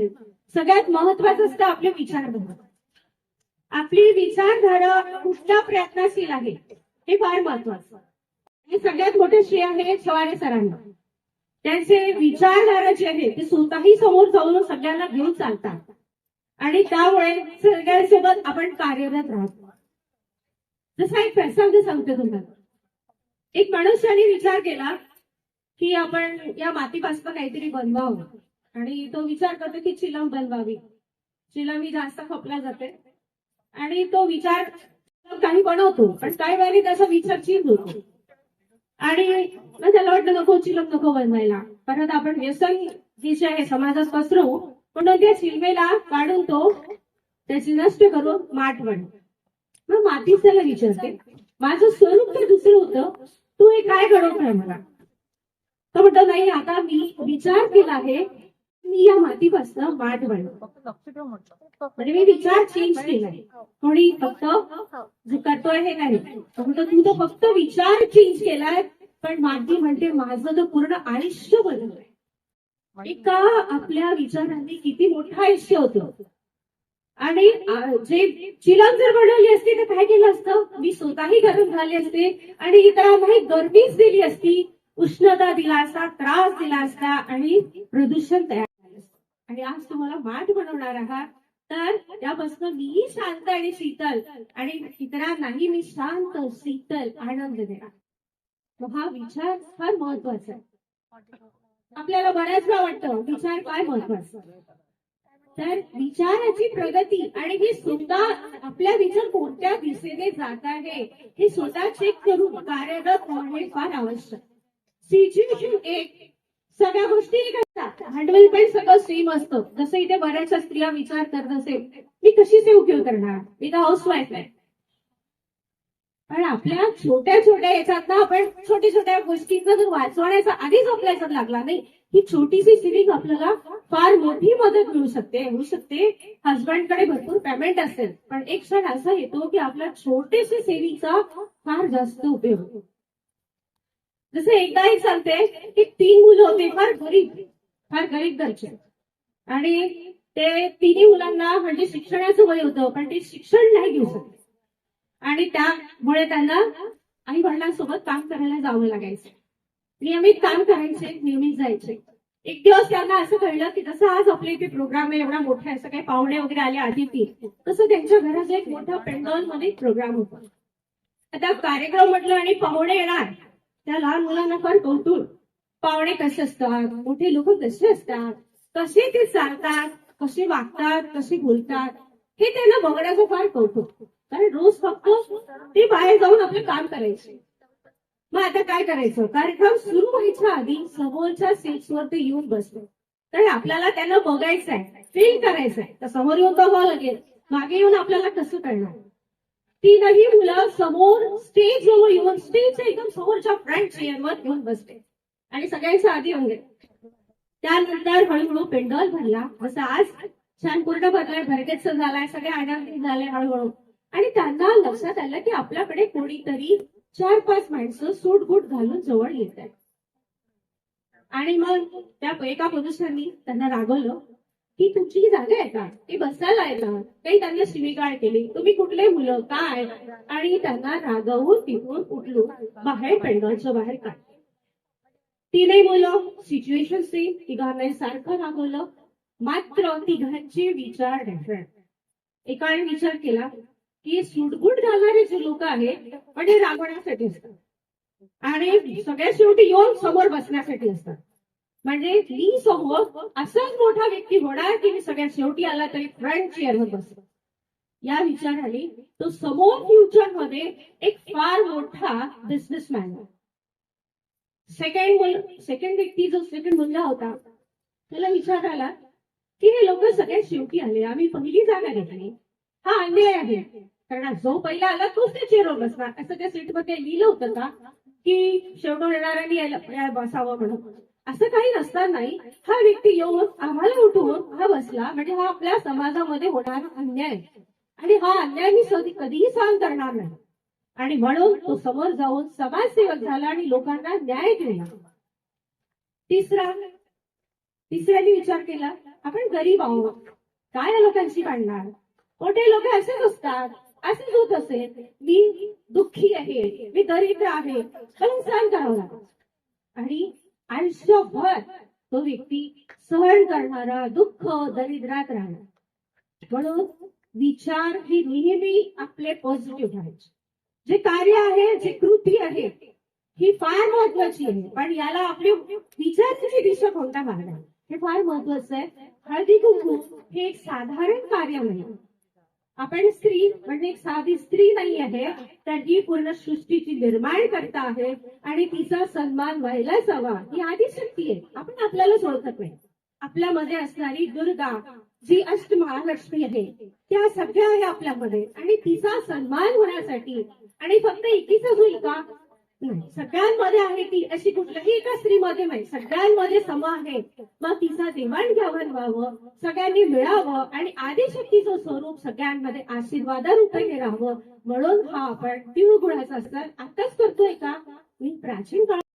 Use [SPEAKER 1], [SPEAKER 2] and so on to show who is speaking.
[SPEAKER 1] आयुष्यातली सगळ्यात महत्वाचं असतं आपले विचारधारा. आपली विचारधारा कुठल्या प्रयत्नशील आहे हे फार महत्वाचं हे सगळ्यात मोठे श्रेय आहे छवाडे सरांना. त्यांचे विचारधारा जे आहे ते स्वतःही समोर जाऊन सगळ्यांना घेऊन चालतात. आणि त्यामुळे सगळ्यांसोबत आपण कार्यरत राहतो. जसा एक प्रसंग सांगते तुम्हाला. एक मनुष्याने विचार केला की आपण या मातीपासून काहीतरी बनवावं. आणि तो विचार करतो की चिलम बनवावी. चिलम ही जास्त खपल्या जाते. आणि तो विचार काही बनवतो पण काही वेळी त्याचा विचार चेंज होतो. आणि त्याला वाटलं नको चिलम नको बनवायला. परत आपण व्यसन ही जे आहे समाजात पसरवू पण त्या चिलमेला काढून तो त्याची नष्ट करून माठ बन. मग मातीच त्याला विचारते माझं स्वरूप तर दुसरं होतं तू हे काय घडवतोय मला? तो म्हणतो नाही आता मी विचार केला आहे मी या मातीपासून माठ बनव म्हणजे मी विचार चेंज केलाय. कोणी फक्त जे करतोय हे नाही. तो म्हणतो तू तर फक्त विचार चेंज केलाय पण माती म्हणते माझं तर पूर्ण आयुष्य बदललंय. एका आपल्या विचारांनी किती मोठं आयुष्य होतं. आणि जे चिलम जर बनवली असती तर काय केलं असतं? मी स्वतःही गरम झाले असते आणि इतरांनाही गरमीच दिली असती. उष्णता दिला असता त्रास दिला असता आणि प्रदूषण तयार आणि आज तुम्हाला माठ बनवणार आहात. तर त्यापासून मीही शांत आणि शीतल. आणि इतरांनाही मी शांत शीतल आनंद देणार. मग हा विचार फार महत्त्वाचा आहे. आपल्याला बऱ्याचदा वाटतं विचार काय महत्त्वाचा? तर विचाराची प्रगती आणि हे सुद्धा आपल्या विचार कोणत्या दिशेने जात आहे हे स्वतः चेक करून कार्यरत होणे फार आवश्यक. सिच्युएशन एक सगळ्या गोष्टी भांडवल पण सगळं सेम असतं. जसं इथे बऱ्याचशा स्त्रिया विचार करत असेल मी कशी सेव घेऊ करणार? मी तर हाऊस वाईफ आहे. पण आपल्या छोट्या छोट्या याच्यात ना आपण छोट्या छोट्या गोष्टींना जर वाचवण्याचा आधीच आपल्या याच्यात लागला नाही ही छोटीशी सिलिंग आपल्याला फार मोठी मदत मिळू शकते. होऊ शकते हजबंडकडे भरपूर पेमेंट असेल पण एक क्षण असा येतो की आपल्या छोटेसे सेविंगचा फार जास्त उपयोग होतो. जसं एकदा एक सांगते की तीन मुलं होते फार गरीब. फार गरीब घरचे. आणि ते तिन्ही मुलांना म्हणजे शिक्षणाचं वय होतं पण ते शिक्षण नाही घेऊ शकले. आणि त्यामुळे त्यांना आई वडिलांसोबत काम करायला जावं लागायचं. नियमित काम करायचे नियमित जायचे. एक दिवस त्यांना असं कळलं की जसं आज आपल्या इथे प्रोग्राम आहे एवढा मोठा असं काही पाहुणे वगैरे आले अतिथी तसं त्यांच्या घराचं एक मोठा पेंडॉलमध्ये प्रोग्राम होता. आता कार्यक्रम म्हटलं आणि पाहुणे येणार त्या लहान मुलांना फार कौतुक. पाहुणे कसे असतात? मोठे लोक कसे असतात? कसे ते चालतात? कसे वागतात? कसे बोलतात? हे त्यांना बघण्याचं फार कौतुक. कारण रोज फक्त ते बाहेर जाऊन आपले काम करायचे. मग आता काय करायचं? कार्यक्रम सुरू व्हायच्या आधी समोरच्या सीट्सवर ते येऊन बसले तर आपल्याला त्यांना बघायचं आहे फील करायचं आहे तर समोर येऊन बघावं लागेल. मागे येऊन आपल्याला कसं कळणार? तीनही मुलं समोर स्टेज जवळ येऊन स्टेजच्या एकदम समोरच्या फ्रंट चेअरवर येऊन बसते आणि सगळ्यांच्या आधी येऊन गेले त्यानंतर हळूहळू पेंडॉल भरला. जसं आज छान पूर्ण भरलाय भरगेच झालाय. सगळे आनंदी झाले हळूहळू. आणि त्यांना लक्षात आलं की आपल्याकडे कोणीतरी चार पाच माणसं सूटबूट घालून जवळ येत आहेत. आणि मग त्या एका पुरुषांनी त्यांना रागवलं की तुमची ही जागा आहे का? ती बसायला आहे का? काही त्यांना शिवीगाळ केली. तुम्ही कुठले मुलं? काय? आणि त्यांना रागवून तिथून उठलो. बाहेर पेंडॉलच्या बाहेर काढ तिने मुलं सिच्युएशन सेम तिघांना सारखं रागवलं. मात्र तिघांचे विचार डिफरंट एकाने विचार केला की सुटबुट घालणारे जे लोक आहेत पण हे रागवण्यासाठी असतात. आणि सगळ्या शेवटी येऊन समोर बसण्यासाठी असतात. म्हणजे ली समोर असाच मोठा व्यक्ती होणार की मी सगळ्या शेवटी आला तरी फ्रंट चेअरवर बसतो. या विचाराने तो समोर फ्युचरमध्ये एक फार मोठा बिझनेसमॅन सेकंड सेकंड व्यक्ती जो सेकंड मुलगा होता त्याला विचार आला की हे लोक सगळ्यात शेवटी आले. आम्ही पहिली जागा घेतली. हा अन्याय आहे. कारण जो पहिला आला तोच त्या चेअरवर बसणार असं त्या सीटमध्ये लिहिलं होतं का की शेवटून येणाऱ्यांनी बसावं म्हणून. असं काही नसताना नाही हा व्यक्ती येऊन आम्हाला उठवून हा बसला. म्हणजे हा आपल्या समाजामध्ये होणारा अन्याय. आणि हा अन्याय मी कधीही सहन करणार नाही. आणि म्हणून तो समोर जाऊन समाजसेवक झाला आणि लोकांना न्याय दिला. तिसरा तिसऱ्याने विचार केला आपण गरीब आहोत. काय या लोकांशी भांडणार? मोठे लोक असेच असतात असेच होत असेल. मी दुःखी आहे मी दरिद्र आहे मला सहन करावं लागत. आणि आयुष्यभर तो व्यक्ती सहन करणारा दुःख दरिद्रात राहणार. म्हणून विचार हे नेहमी आपले पॉझिटिव्ह राहायचे. जे कार्य आहे जी कृती आहे ही फार महत्वाची आहे. पण याला आपली विचाराची दिशा कोणता मागणार हे फार महत्वाचं आहे. हळदी कुंकू हे एक साधारण कार्य नाही. आपण स्त्री म्हणजे एक साधी स्त्री नाही आहे तर ही पूर्ण सृष्टीची निर्माण करता आहे आणि तिचा सन्मान व्हायलाच हवा. ही आदिशक्ती आहे. आपण आपल्यालाच ओळखत नाही. आपल्यामध्ये असणारी दुर्गा जी अष्ट महालक्ष्मी आहे त्या सगळ्या आहे आपल्यामध्ये. आणि तिचा सन्मान होण्यासाठी आणि फक्त एकीच होईल का? नाही. सगळ्यांमध्ये आहे ती. अशी कुठल्याही एका स्त्रीमध्ये नाही. सगळ्यांमध्ये सम आहे. मग तिचा देवाणघेवाण व्हावं सगळ्यांनी मिळावं आणि आदिशक्तीचं स्वरूप सगळ्यांमध्ये आशीर्वादारूपे राहावं म्हणून हा आपण तिळगुळाचा सण आताच करतोय का? मी प्राचीन काळात